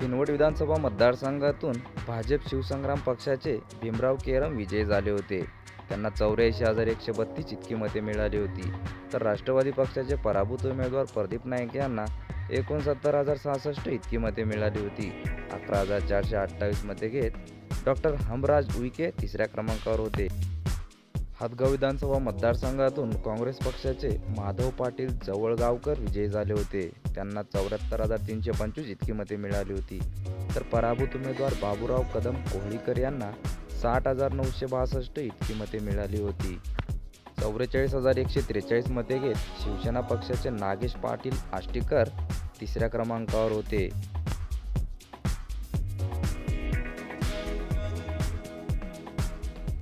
किनवट विधानसभा मतदारसंघातून भाजप शिवसंग्राम पक्षाचे भीमराव केरम विजयी झाले होते. त्यांना चौऱ्याऐंशी हजार एकशे बत्तीस इतकी मते मिळाली होती. तर राष्ट्रवादी पक्षाचे पराभूत उमेदवार प्रदीप नाईक यांना एकोणसत्तर हजार सहासष्ट इतकी मते मिळाली होती. अकरा हजार चारशे अठ्ठावीस मते घेत डॉक्टर हमराज उईके तिसऱ्या क्रमांकावर होते. हातगाव विधानसभा मतदारसंघातून काँग्रेस पक्षाचे माधव पाटील जवळगावकर विजयी झाले होते. त्यांना चौऱ्याहत्तर हजार तीनशे पंचवीस इतकी मते मिळाली होती. तर पराभूत उमेदवार बाबूराव कदम कोहळीकर यांना साठ हजार नऊशे बासष्ट इतकी मते मिळाली होती. चौवेचाळीस हजार एकशे त्रेचाळीस मते घेत शिवसेना पक्षाचे नागेश पाटील आष्टीकर तिसऱ्या क्रमांकावर होते.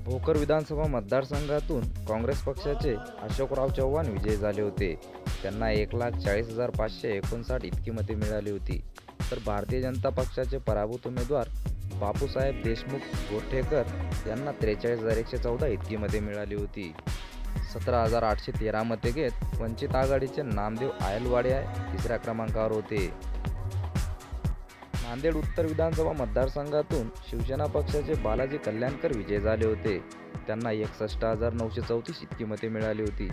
भोकर विधानसभा मतदारसंघातून काँग्रेस पक्षाचे अशोकराव चव्हाण विजयी झाले होते. त्यांना एक लाख चाळीस हजार पाचशे एकोणसाठ इतकी मते मिळाली होती. तर भारतीय जनता पक्षाचे पराभूत उमेदवार बापूसाहेब देशमुख गोरठेकर यांना त्रेचाळीस हजार एकशे चौदा इतकी मते मिळाली होती. सतरा हजार आठशे तेरा मते घेत वंचित आघाडीचे नामदेव आयलवाडे तिसऱ्या क्रमांकावर होते. नांदेड उत्तर विधानसभा मतदारसंघातून शिवसेना पक्षाचे बालाजी कल्याणकर विजय झाले होते. त्यांना एकसष्ट हजार नऊशे चौतीस इतकी मते मिळाली होती.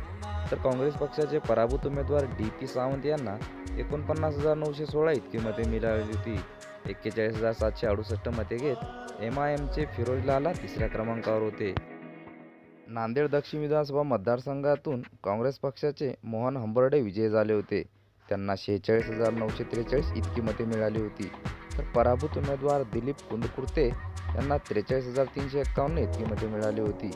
तर काँग्रेस पक्षाचे पराभूत उमेदवार डी पी सावंत यांना एकोणपन्नास हजार नऊशे सोळा इतकी मते मिळाली होती. एक्केचाळीस हजार सातशे अडुसष्ट मते घेत एम आय एमचे फिरोज लाला तिसऱ्या क्रमांकावर होते. नांदेड दक्षिण विधानसभा मतदारसंघातून काँग्रेस पक्षाचे मोहन हंबर्डे विजयी झाले होते. त्यांना शेहेचाळीस हजार नऊशे त्रेचाळीस इतकी मते मिळाली होती. तर पराभूत उमेदवार दिलीप कुंदकुर्ते यांना त्रेचाळीस हजार तीनशे एक्कावन्न इतकी मते मिळाली होती.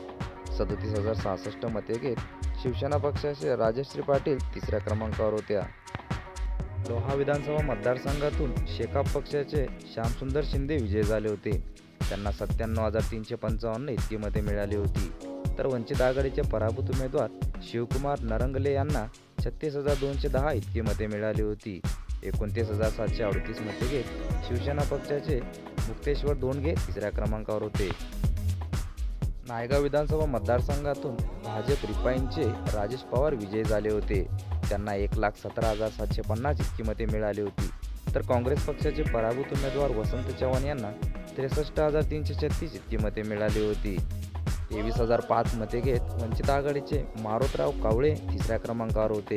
सदतीस हजार सहासष्ट मते घेत शिवसेना पक्षाचे राजश्री पाटील तिसऱ्या क्रमांकावर होत्या. लोहा विधानसभा मतदारसंघातून शेकाप पक्षाचे श्यामसुंदर शिंदे विजय झाले होते. त्यांना सत्त्याण्णव हजार तीनशे पंचावन्न इतकी मते मिळाली होती. तर वंचित आघाडीचे पराभूत उमेदवार शिवकुमार नरंगले यांना छत्तीस हजार दोनशे दहा इतकी मते मिळाली होती. एकोणतीस हजार सातशे अडतीस मते घेत शिवसेना पक्षाचे मुक्तेश्वर दोंडगे तिसऱ्या क्रमांकावर होते. नायगाव विधानसभा मतदारसंघातून भाजप रिपाईंचे राजेश पवार विजयी झाले होते. त्यांना एक लाख सतरा हजार सातशे पन्नास इतकी मते मिळाली होती. तर काँग्रेस पक्षाचे पराभूत उमेदवार वसंत चव्हाण यांना त्रेसष्ट हजार तीनशे छत्तीस इतकी मते मिळाली होती. तेवीस हजार पाच मते घेत वंचित आघाडीचे मारोतराव कावळे तिसऱ्या क्रमांकावर होते.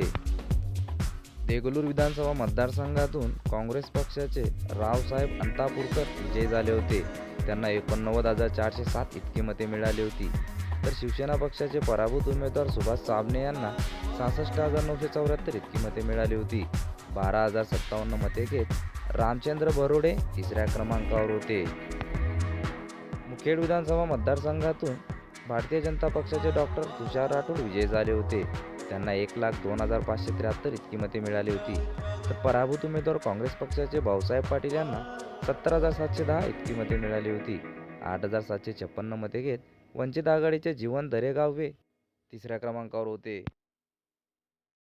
देगलूर विधानसभा मतदारसंघातून काँग्रेस पक्षाचे रावसाहेब अंतापूरकर विजयी झाले होते. त्यांना एकोणनव्वद हजार चारशे सात इतकी मते मिळाली होती. तर शिवसेना पक्षाचे पराभूत उमेदवार सुभाष साबणे यांना सहासष्ट हजार नऊशे चौऱ्याहत्तर इतकी मते मिळाली होती. बारा हजार सत्तावन्न मते घेत रामचंद्र बरोडे तिसऱ्या क्रमांकावर होते. मुखेड विधानसभा मतदारसंघातून भारतीय जनता पक्षाचे डॉक्टर तुषार राठोड विजयी झाले होते. त्यांना एक लाख दोन हजार पाचशे त्र्याहत्तर इतकी मते मिळाली होती. तर पराभूत उमेदवार काँग्रेस पक्षाचे भाऊसाहेब पाटील यांना सत्तर हजार सातशे दहा इतकी मते मिळाली होती. आठ हजार सातशे छप्पन्न मते घेत वंचित आघाडीचे जीवन दरेगाववे तिसऱ्या क्रमांकावर होते.